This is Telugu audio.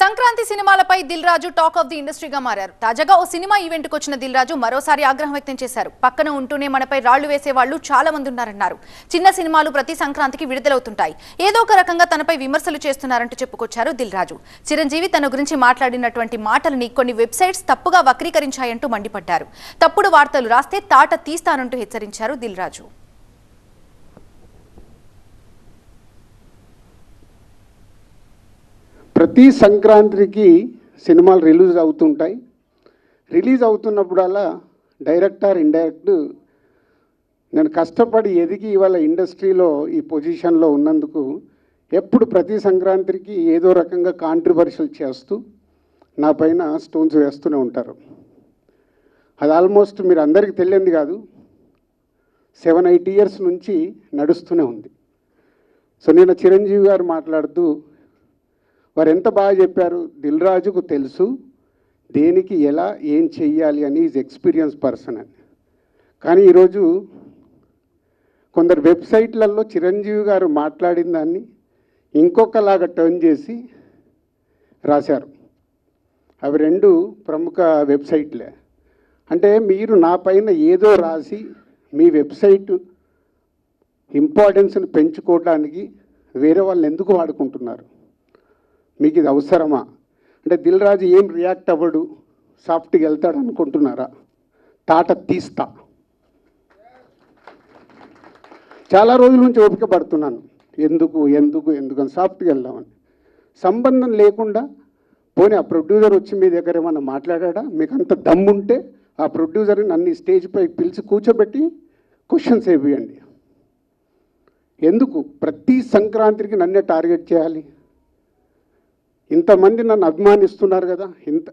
Sankranti సినిమాలపై Dil Raju talk of the ఇండస్ట్రీగా మారారు. తాజాగా ఓ సినిమా ఈవెంట్కు వచ్చిన దిల్ రాజు మరోసారి ఆగ్రహం వ్యక్తం చేశారు. పక్కన ఉంటూనే మనపై రాళ్ళు వేసే వాళ్ళు చాలా మంది ఉన్నారన్నారు. చిన్న సినిమాలు ప్రతి సంక్రాంతికి విడుదలవుతుంటాయి. ఏదో ఒక రకంగా తనపై విమర్శలు చేస్తున్నారంటూ చెప్పుకొచ్చారు దిల్ రాజు చిరంజీవి తన గురించి మాట్లాడినటువంటి మాటలని కొన్ని వెబ్సైట్స్ తప్పుగా వక్రీకరించాయంటూ మండిపడ్డారు. తప్పుడు వార్తలు రాస్తే తాట తీస్తానంటూ హెచ్చరించారు దిల్ రాజు ప్రతి సంక్రాంతికి సినిమాలు రిలీజ్ అవుతుంటాయి. రిలీజ్ అవుతున్నప్పుడల్లా డైరెక్టర్ ఇండైరెక్ట్ నేను కష్టపడి ఎదిగి ఇవాళ ఇండస్ట్రీలో ఈ పొజిషన్లో ఉన్నందుకు ఎప్పుడు ప్రతి సంక్రాంతికి ఏదో రకంగా కాంట్రవర్షియల్ చేస్తూ నా పైన స్టోన్స్ వేస్తూనే ఉంటారు. అది ఆల్మోస్ట్ మీరు అందరికీ తెలియంది కాదు. సెవెన్ ఎయిట్ ఇయర్స్ నుంచి నడుస్తూనే ఉంది. సో నేను చిరంజీవి గారు మాట్లాడుతూ వారు ఎంత బాగా చెప్పారు? దిల్ రాజుకు తెలుసు. దేనికి ఎలా ఏం చెయ్యాలి అని ఈజ్ ఎక్స్పీరియన్స్ పర్సన్ అని. కానీ ఈరోజు కొందరు వెబ్సైట్లలో చిరంజీవి గారు మాట్లాడిన దాన్ని ఇంకొకలాగా టర్న్ చేసి రాశారు. అవి రెండు ప్రముఖ వెబ్సైట్లే. అంటే మీరు నా పైన ఏదో రాసి మీ వెబ్సైట్ ఇంపార్టెన్స్ని పెంచుకోవడానికి వేరే వాళ్ళని ఎందుకు వాడుకుంటున్నారు? మీకు ఇది అవసరమా? అంటే దిల్ రాజు ఏం రియాక్ట్ అవ్వడు? సాఫ్ట్గా వెళ్తాడు అనుకుంటున్నారా? తాట తీస్తా. చాలా రోజుల నుంచి ఓపిక పడుతున్నాను. ఎందుకు ఎందుకు ఎందుకు అని సాఫ్ట్గా వెళ్దామని. సంబంధం లేకుండా పోనీ ఆ ప్రొడ్యూసర్ వచ్చి మీ దగ్గర ఏమన్నా మాట్లాడా మీకు అంత దమ్ముంటే ఆ ప్రొడ్యూసర్ని నన్ను స్టేజ్పై పిలిచి కూర్చోబెట్టి క్వశ్చన్స్ వేయండి ఎందుకు? ప్రతి సంక్రాంతికి నన్నే టార్గెట్ చేయాలి? ఇంతమంది నన్ను అభిమానిస్తున్నారు కదా ఇంత